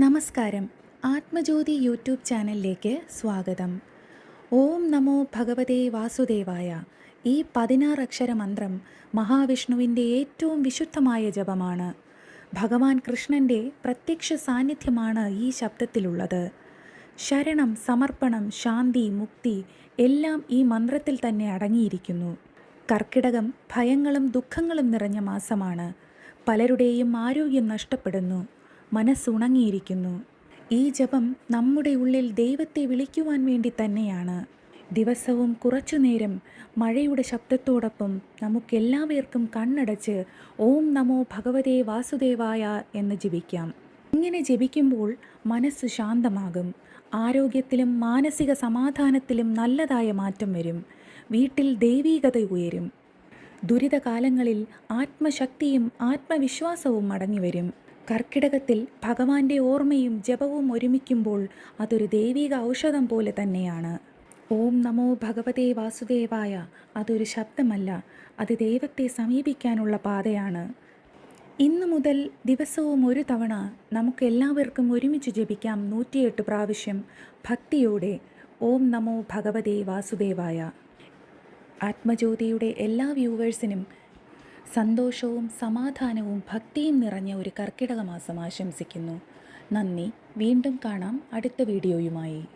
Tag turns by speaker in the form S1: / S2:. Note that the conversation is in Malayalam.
S1: നമസ്കാരം. ആത്മജ്യോതി യൂട്യൂബ് ചാനലിലേക്ക് സ്വാഗതം. ഓം നമോ ഭഗവതേ വാസുദേവായ. ഈ പതിനാറ് അക്ഷര മന്ത്രം മഹാവിഷ്ണുവിന്റെ ഏറ്റവും വിശുദ്ധമായ ജപമാണ്. ഭഗവാൻ കൃഷ്ണന്റെ പ്രത്യക്ഷ സാന്നിധ്യമാണ് ഈ ശബ്ദത്തിലുള്ളത്. ശരണം സമർപ്പണം ശാന്തി മുക്തി എല്ലാം ഈ മന്ത്രത്തിൽ തന്നെ അടങ്ങിയിരിക്കുന്നു. കർക്കിടകം ഭയങ്ങളും ദുഃഖങ്ങളും നിറഞ്ഞ മാസമാണ്. പലരുടെയും ആരോഗ്യം നഷ്ടപ്പെടുന്നു. മനസ്സുണങ്ങിയിരിക്കുന്നു. ഈ ജപം നമ്മുടെ ഉള്ളിൽ ദൈവത്തെ വിളിക്കുവാൻ വേണ്ടി തന്നെയാണ്. ദിവസവും കുറച്ചുനേരം മഴയുടെ ശബ്ദത്തോടൊപ്പം നമുക്കെല്ലാവർക്കും കണ്ണടച്ച് ഓം നമോ ഭഗവതേ വാസുദേവായ എന്ന് ജപിക്കാം. ഇങ്ങനെ ജപിക്കുമ്പോൾ മനസ്സ് ശാന്തമാകും. ആരോഗ്യത്തിലും മാനസിക സമാധാനത്തിലും നല്ലതായ മാറ്റം വരും. വീട്ടിൽ ദൈവീകത ഉയരും. ദുരിതകാലങ്ങളിൽ ആത്മശക്തിയും ആത്മവിശ്വാസവും മടങ്ങിവരും. കർക്കിടകത്തിൽ ഭഗവാന്റെ ഓർമ്മയും ജപവും ഒരുമിക്കുമ്പോൾ അതൊരു ദൈവിക ഔഷധം പോലെ തന്നെയാണ്. ഓം നമോ ഭഗവതേ വാസുദേവായ അതൊരു ശബ്ദമല്ല അത് ദൈവത്തെ സമീപിക്കാനുള്ള പാതയാണ്. ഇന്നു മുതൽ ദിവസവും ഒരു തവണ നമുക്കെല്ലാവർക്കും ഒരുമിച്ച് ജപിക്കാം നൂറ്റിയെട്ട് പ്രാവശ്യം ഭക്തിയോടെ. ഓം നമോ ഭഗവതേ വാസുദേവായ. ആത്മജ്യോതിയുടെ എല്ലാ വ്യൂവേഴ്സിനും സന്തോഷവും സമാധാനവും ഭക്തിയും നിറഞ്ഞ ഒരു കർക്കിടക മാസം ആശംസിക്കുന്നു. നന്ദി. വീണ്ടും കാണാം അടുത്ത വീഡിയോയുമായി.